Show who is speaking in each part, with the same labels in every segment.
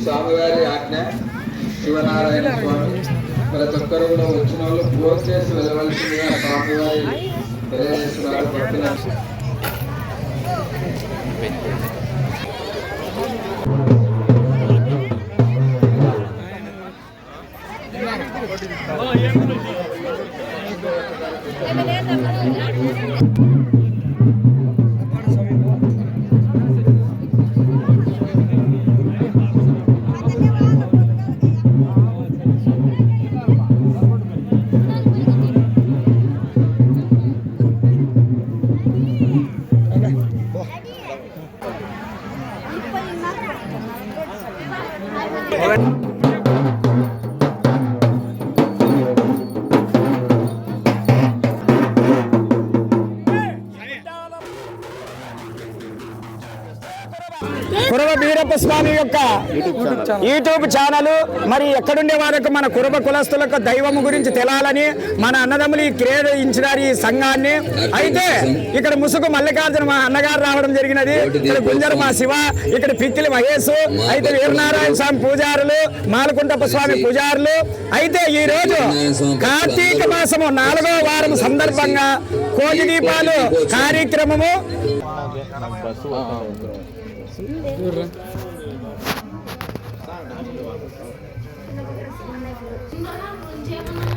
Speaker 1: స్వామివారి ఆజ్ఞ శివనారాయణ స్వామి. ప్రతి ఒక్కరు కూడా వచ్చిన వాళ్ళు ఫోన్ చేసి వెళ్ళవలసిందిగా స్వామివారి తెలియజేస్తున్నారు భక్తులకు
Speaker 2: కురవ వీరప్ప స్వామి యొక్క యూట్యూబ్ ఛానల్ మరి ఎక్కడుండే వారికి మన కురవ కులస్తులకు దైవము గురించి తెలాలని మన అన్నదమ్ములు ఈ ఈ సంఘాన్ని. అయితే ఇక్కడ ముసుగు మల్లికార్జున మా అన్నగారు రావడం జరిగినది. ఇక్కడ గుంజరు మా శివ ఇక్కడ పిక్కిలి మహేష్ అయితే వీరనారాయణ స్వామి పూజారులు మాలకుంటప్ప స్వామి పూజారులు. అయితే ఈ రోజు కార్తీక మాసము నాలుగో వారం సందర్భంగా కోటి దీపాలు కార్యక్రమము.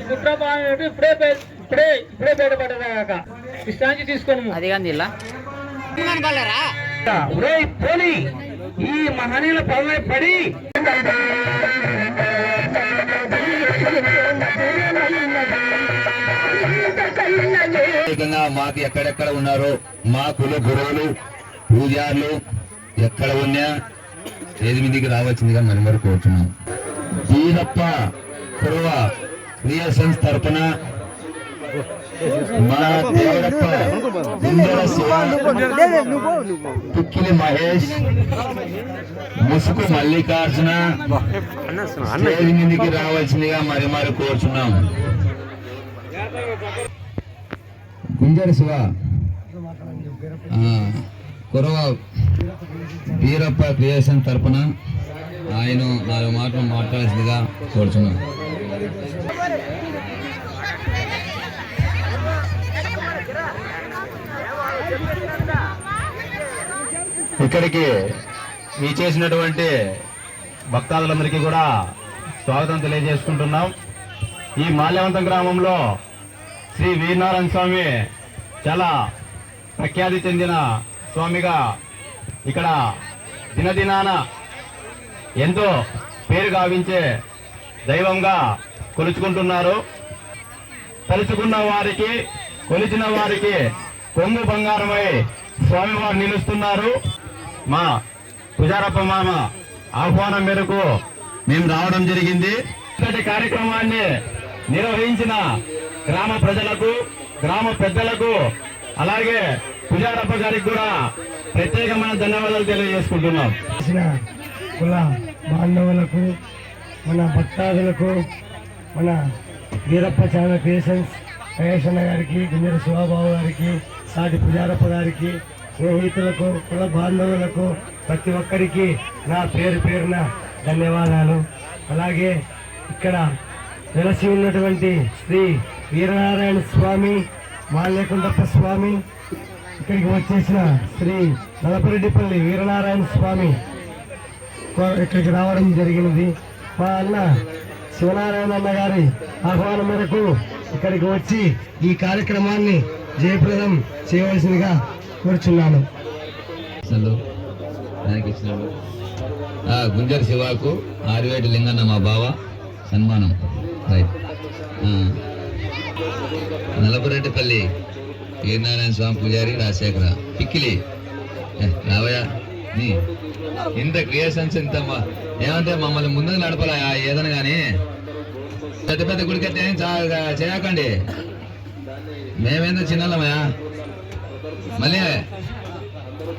Speaker 3: ఇప్పుడే ఇప్పుడే విశ్రాంతి తీసుకోను.
Speaker 4: అది కానీ ఇలా
Speaker 3: ఈ మహనీయుల పదవి పడి.
Speaker 5: ప్రత్యేకంగా మాకు ఎక్కడెక్కడ ఉన్నారో మా కుల గురువులు పూజారులు ఎక్కడ ఉన్నా ఎనిమిదికి రావాల్సిందిగా మనం వరకు కోరుతున్నాం. ఈరప్ప కురవ క్రియేషన్స్ తరపున మా దేవుడప్ప తుక్కిలి మహేష్. ముసుగు మల్లికార్జున. స్టేజ్ మీదకి రావాల్సిందిగా మరి మరి కోరుచున్నాం గుంజరి శివ. కురవ వీరప్ప క్రియేషన్ తరపున ఆయన నాలుగు మాటలు మాట్లాడాల్సిందిగా కోరుచున్నాం. ఇక్కడికి చేసినటువంటి భక్తాదులందరికీ కూడా స్వాగతం తెలియజేసుకుంటున్నాం. ఈ మాల్యవంతం గ్రామంలో శ్రీ వీరనారాయణ స్వామి చాలా ప్రఖ్యాతి చెందిన స్వామిగా ఇక్కడ దినదినాన ఎంతో పేరు గావించే దైవంగా కొలుచుకుంటున్నారు. తలుచుకున్న వారికి కొలిచిన వారికి కొంగు బంగారమై స్వామివారు నిలుస్తున్నారు. మా పుజారప్ప మామ ఆహ్వానం మేరకు మేము రావడం జరిగింది. ఇంతటి కార్యక్రమాన్ని నిర్వహించిన గ్రామ ప్రజలకు గ్రామ పెద్దలకు అలాగే పుజారప్ప గారికి కూడా ప్రత్యేకమైన ధన్యవాదాలు తెలియజేసుకుంటున్నాం.
Speaker 6: కుల బాంధవులకు మన భక్తాదులకు మన వీరప్ప చాలా క్రియేషన్స్ మహేషన్న గారికి గుంజర శివబాబు గారికి సాటి పుజారప్ప గారికి స్నేహితులకు కుల బాంధవులకు ప్రతి ఒక్కరికి నా పేరు పేరున ధన్యవాదాలు. అలాగే ఇక్కడ వెలసి ఉన్నటువంటి శ్రీ వీరనారాయణ స్వామి మాల్యకుండప్ప స్వామి ఇక్కడికి వచ్చేసిన శ్రీ నలపరెడ్డిపల్లి వీరనారాయణ స్వామి కో- ఇక్కడికి రావడం జరిగినది. మా అన్న శివనారాయణ అన్న గారి ఆహ్వానం మేరకు ఇక్కడికి వచ్చి ఈ కార్యక్రమాన్ని జయప్రదం చేయవలసిందిగా కోరుచున్నాను.
Speaker 5: గుంజర్ శివాకు ఆరువేటి లింగన్న మా బావ. సన్మానం. రైట్. నలపరెడ్డిపల్లి వీరనారాయణ స్వామి పూజారి రాజశేఖర. పిక్కిలి. ఏ, రావయ్యా నీ. ఇంత క్రియేషన్స్ ఇంత ఏమంటే మమ్మల్ని ముందుకు నడపాలా ఏదైనా కానీ? పెద్ద పెద్ద గుడికైతే ఏం చేయకండి. మేమేందో చిన్నలమయ్యా మళ్ళీ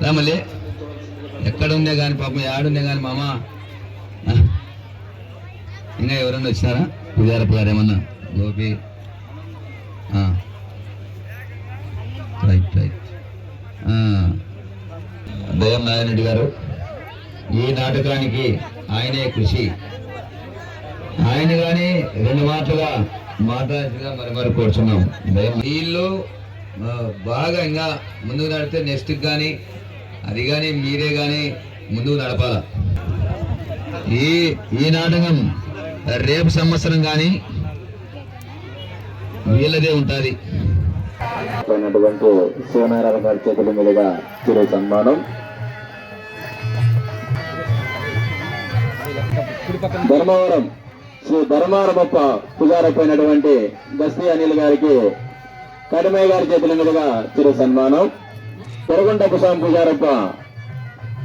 Speaker 5: రా మళ్ళీ. ఎక్కడుండే కానీ పాపం ఏడుండే కానీ మామ. ఇంకా ఎవరన్నా వచ్చినారా? పూజారప్ప ఏమన్నా? గోపి. రైట్ రైట్ దయం నారాయణరెడ్డి గారు ఈ నాటకానికి ఆయనే కృషి. ఆయన కానీ రెండు మాటలుగా మాట్లాడిగా మరి మరి కూర్చున్నాం. దయం వీళ్ళు బాగా ఇంకా ముందుకు నడితే నెక్స్ట్ కానీ అది కానీ మీరే కానీ ముందుకు నడపాల? ఈ ఈ నాటకం రేపు సంవత్సరం కానీ వీళ్ళదే ఉంటుంది.
Speaker 1: అయినటువంటి సోనారాయణ గారి చేతుల మీదుగా చిరు సన్మానం. ధర్మవరం శ్రీ ధర్మారమప్ప పుజారపోయినటువంటి బస్తీ అనిల్ గారికి కడిమయ్య గారి చేతుల మీదుగా చిరు సన్మానం. పెరగొండ కుసాం పుజారప్ప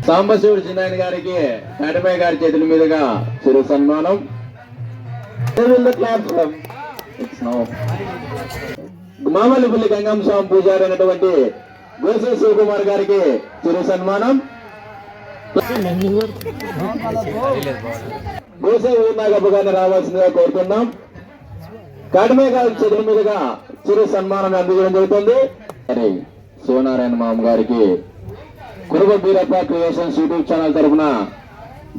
Speaker 1: సాంబశివుడు చిన్నాయన గారికి కడిమయ్య గారి చేతుల మీదుగా చిరు సన్మానం. It's now మామల్లిపల్లి గంగం స్వామి పూజారి అయినటువంటి గోసే శివకుమార్ గారికి చిరు సన్మానం. గోసే ఊర్నాగప్ప గారిని రావాల్సిందిగా కోరుతున్నాం కాటమేఘాల గారి చేతుల మీదుగా చిరు సన్మానం అందించడం జరుగుతుంది. సరే శివనారాయణ మామ గారికి Kuruba Beerappa creations YouTube channel తరఫున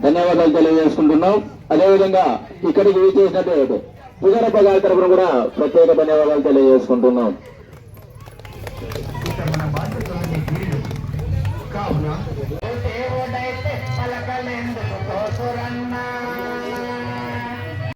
Speaker 1: ధన్యవాదాలు తెలియజేసుకుంటున్నాం. అదేవిధంగా ఇక్కడికి వీచేసినట్టు పుజారప్ప గారి తరఫున కూడా ప్రత్యేక ధన్యవాదాలు తెలియజేసుకుంటున్నాం.
Speaker 4: తోసురన్నా